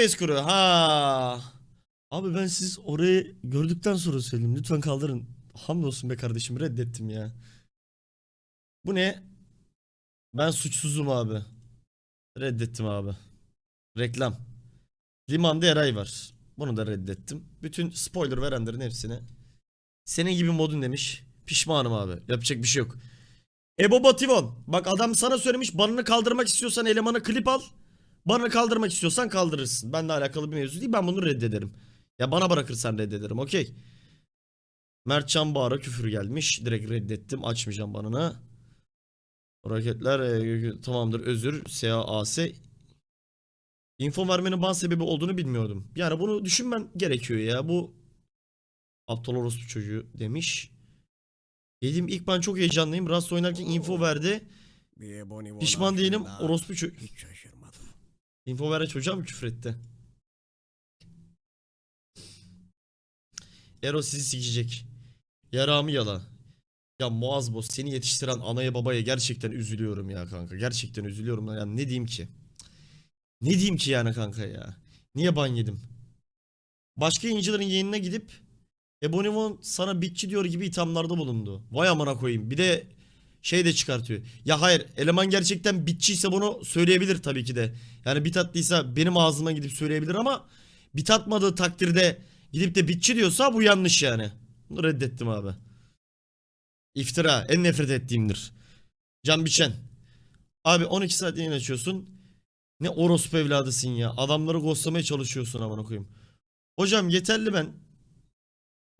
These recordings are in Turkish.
Eskuru ha. Abi ben siz orayı gördükten sonra söyleyeyim. Lütfen kaldırın. Hamdolsun be kardeşim reddettim ya. Bu ne? Ben suçsuzum abi. Reddettim abi. Reklam. Limanda Eray var. Bunu da reddettim. Bütün spoiler verenlerin hepsine. Senin gibi modun demiş. Pişmanım abi. Yapacak bir şey yok. Ebo Bativon. Bak adam sana söylemiş banını kaldırmak istiyorsan elemanı klip al. Banını kaldırmak istiyorsan kaldırırsın. Benle alakalı bir mevzu değil. Ben bunu reddederim. Ya bana bırakırsan reddederim. Okey. Mertcan Bağır'a küfür gelmiş. Direkt reddettim. Açmayacağım banını. Raketler e, tamamdır özür. SAAS. Info vermenin ban sebebi olduğunu bilmiyordum. Yani bunu düşünmen gerekiyor ya. Bu aptal orospu çocuğu demiş. Dedim ilk ben çok heyecanlıyım. Rust oynarken info verdi. Pişman değilim. Orospu çocuğu. Info veren çocuğa mı küfür etti? Ero sizi sikecek. Yaramı yala. Ya Muaz seni yetiştiren anaya babaya gerçekten üzülüyorum ya kanka. Gerçekten üzülüyorum. Ya ne diyeyim ki? Ne diyeyim ki yani kanka ya? Niye ban yedim? Başka yayıncıların yayınına gidip Ebonimon sana bitçi diyor gibi ithamlarda bulundu. Vay amına koyayım. Bir de şey de çıkartıyor. Ya hayır eleman gerçekten bitçiyse bunu söyleyebilir tabii ki de. Yani bit attıysa benim ağzıma gidip söyleyebilir ama bit atmadığı takdirde gidip de bitçi diyorsa bu yanlış yani. Bunu reddettim abi. İftira en nefret ettiğimdir. Can Biçen. Abi 12 saat yayın açıyorsun. Ne orospu evladısın ya. Adamları ghostlamaya çalışıyorsun amına koyayım. Hocam yeterli ben.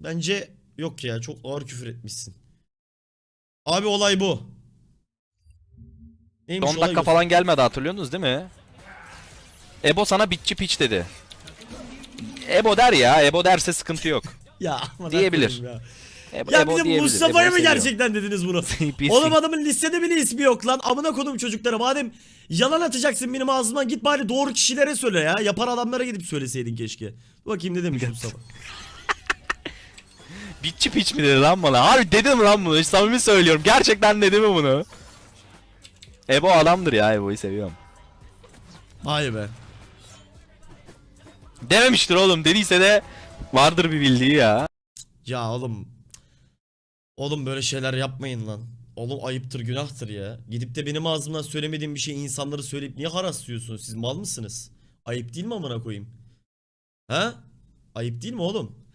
Bence yok ya çok ağır küfür etmişsin. Abi olay bu. Neymiş 10 olay dakika bu? falan gelmedi hatırlıyorsunuz değil mi? Ebo sana bitçi piç dedi. Ebo der ya, Ebo derse sıkıntı yok. Ya amına Diyebilir. Ya, Ebo, ya Ebo de diyebilir, Mustafa'ya mı seviyor. gerçekten dediniz bunu? PC. Oğlum adamın listede bile ismi yok lan. Amına kodum çocuklara. Madem yalan atacaksın benim ağzımdan git bari doğru kişilere söyle ya. Yapan adamlara gidip söyleseydin keşke. Bakayım ne demiş Mustafa. Bitçi piç mi dedi lan bana? Abi dedim lan bunu, samimi söylüyorum. Gerçekten dedi mi bunu? Ebo adamdır ya, Ebo'yu seviyorum. Vay be. Dememiştir oğlum, dediyse de vardır bir bildiği ya. Ya oğlum. Oğlum böyle şeyler yapmayın lan. Oğlum ayıptır günahtır ya. Gidip de benim ağzımdan söylemediğim bir şey insanları söyleyip niye haraslıyorsunuz? Siz mal mısınız? Ayıp değil mi amına koyayım? Ha? Ayıp değil mi oğlum?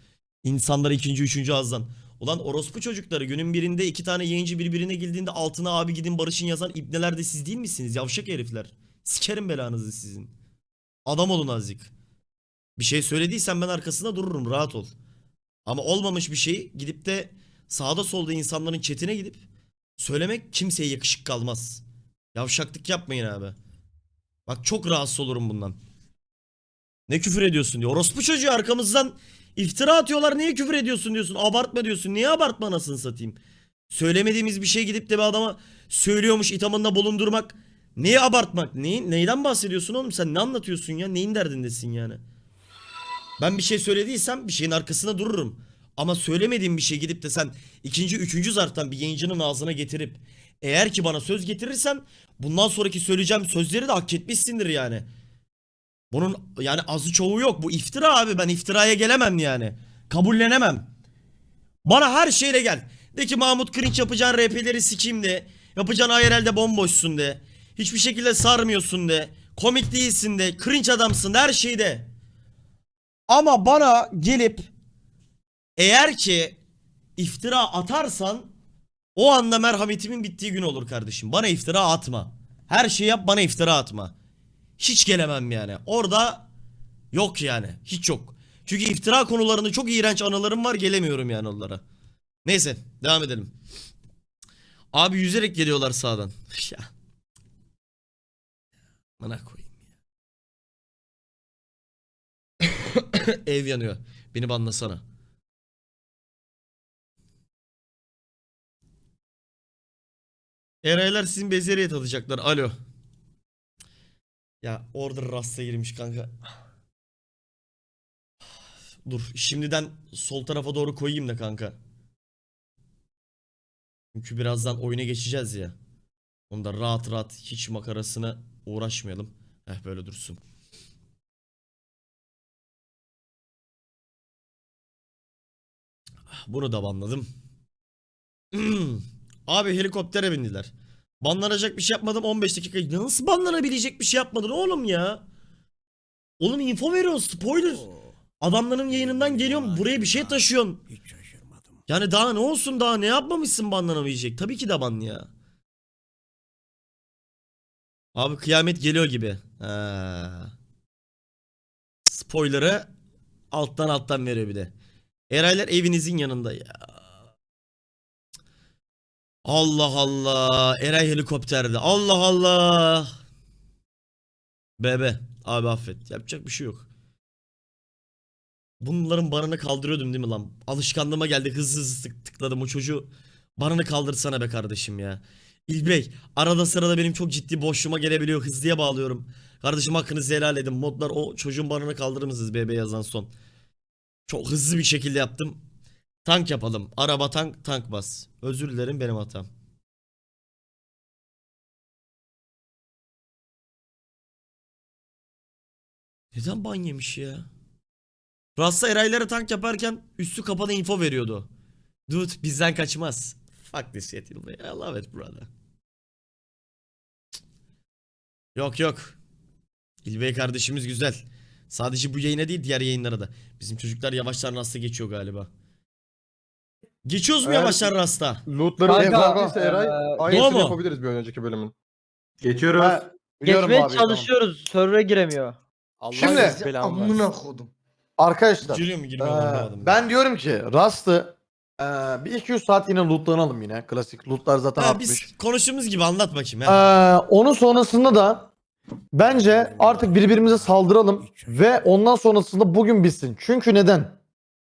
İnsanlar ikinci üçüncü ağızdan. Ulan orospu çocukları günün birinde iki tane yayıncı birbirine girdiğinde altına abi gidin barışın yazan ibneler de siz değil misiniz? Yavşak herifler. Sikerim belanızı sizin. Adam olun azıcık. Bir şey söylediysen ben arkasında dururum rahat ol. Ama olmamış bir şey gidip de sağda solda insanların chatine gidip söylemek kimseye yakışık kalmaz. Yavşaklık yapmayın abi. Bak çok rahatsız olurum bundan. Ne küfür ediyorsun diyor. Orospu çocuğu arkamızdan iftira atıyorlar. Niye küfür ediyorsun diyorsun. Abartma diyorsun. Niye abartma anasını satayım. Söylemediğimiz bir şey gidip de bir adama söylüyormuş ithamında bulundurmak. Neyi abartmak? Neyi, neyden bahsediyorsun oğlum sen? Ne anlatıyorsun ya? Neyin derdindesin yani? Ben bir şey söylediysem bir şeyin arkasında dururum. Ama söylemediğim bir şey gidip de sen ikinci, üçüncü zarftan bir yayıncının ağzına getirip eğer ki bana söz getirirsen bundan sonraki söyleyeceğim sözleri de hak etmişsindir yani. Bunun yani azı çoğu yok. Bu iftira abi. Ben iftiraya gelemem yani. Kabullenemem. Bana her şeyle gel. De ki Mahmut Kırınç yapacağın RP'leri sikeyim de. Yapacağın IRL'de bomboşsun de. Hiçbir şekilde sarmıyorsun de. Komik değilsin de. Cringe adamsın de. Her şeyde. Ama bana gelip eğer ki iftira atarsan o anda merhametimin bittiği gün olur kardeşim. Bana iftira atma. Her şeyi yap bana iftira atma. Hiç gelemem yani. Orada yok yani. Hiç yok. Çünkü iftira konularında çok iğrenç anılarım var gelemiyorum yani onlara. Neyse devam edelim. Abi yüzerek geliyorlar sağdan. ya. Bana koyayım ya. Ev yanıyor. Beni banlasana. Eraylar sizin bezeriye tadacaklar. Alo. Ya order rasta girmiş kanka. Dur şimdiden sol tarafa doğru koyayım da kanka. Çünkü birazdan oyuna geçeceğiz ya. Onda rahat rahat hiç makarasına uğraşmayalım. Heh böyle dursun. Bunu da banladım. Abi helikoptere bindiler. Banlanacak bir şey yapmadım 15 dakika. Nasıl banlanabilecek bir şey yapmadın oğlum ya? Oğlum info veriyorsun spoiler. Adamların yayınından geliyorum buraya bir şey taşıyorsun. Yani daha ne olsun daha ne yapmamışsın banlanamayacak. Tabii ki de ban ya. Abi kıyamet geliyor gibi. Ha. Spoiler'ı alttan alttan veriyor bir de. Eraylar evinizin yanında ya. Allah Allah. Eray helikopterde. Allah Allah. Bebe. Abi affet. Yapacak bir şey yok. Bunların barını kaldırıyordum değil mi lan? Alışkanlığıma geldi hızlı hızlı tık- tıkladım o çocuğu. Barını kaldırsana be kardeşim ya. İlbey arada sırada benim çok ciddi boşluğuma gelebiliyor. Hızlıya bağlıyorum. Kardeşim hakkınızı helal edin. Modlar o çocuğun barını kaldırır mısınız BB yazan son. Çok hızlı bir şekilde yaptım. Tank yapalım. Araba tank tank bas. Özür dilerim benim hatam. Neden ban yemiş ya? Rasta Eraylara tank yaparken üstü kapalı info veriyordu. Dude bizden kaçmaz. Fuck this shit. I love it brother. Yok yok. İlbey kardeşimiz güzel. Sadece bu yayına değil diğer yayınlara da. Bizim çocuklar yavaşlar Rasta geçiyor galiba. Geçiyoruz mu Eğer- yavaşlar Rasta? Lootları Kanka, Eray eee, aynısını mu? yapabiliriz bir önceki bölümün. Geçiyoruz. Ha, biliyorum Geçmeye abi, çalışıyoruz. Server'a giremiyor. Allah Şimdi-. Amına kodum. Arkadaşlar Giriyor mu girmiyor mu anlamadım. ben diyorum ki Rust'ı eee, bir 200 saat yine lootlanalım yine. Klasik lootlar zaten Ha, atmış. biz konuştuğumuz gibi anlat bakayım. Ha. Eee, onun sonrasında da bence artık birbirimize saldıralım ve ondan sonrasında bugün bitsin. Çünkü neden?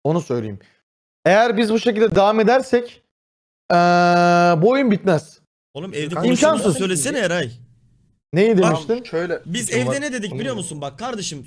Onu söyleyeyim. Eğer biz bu şekilde devam edersek eee bu oyun bitmez. Oğlum evde konuştuğumuzu imkansız. söylesene Eray. Neyi Bak, demiştin? Şöyle. Biz evde ne dedik biliyor musun? Bak kardeşim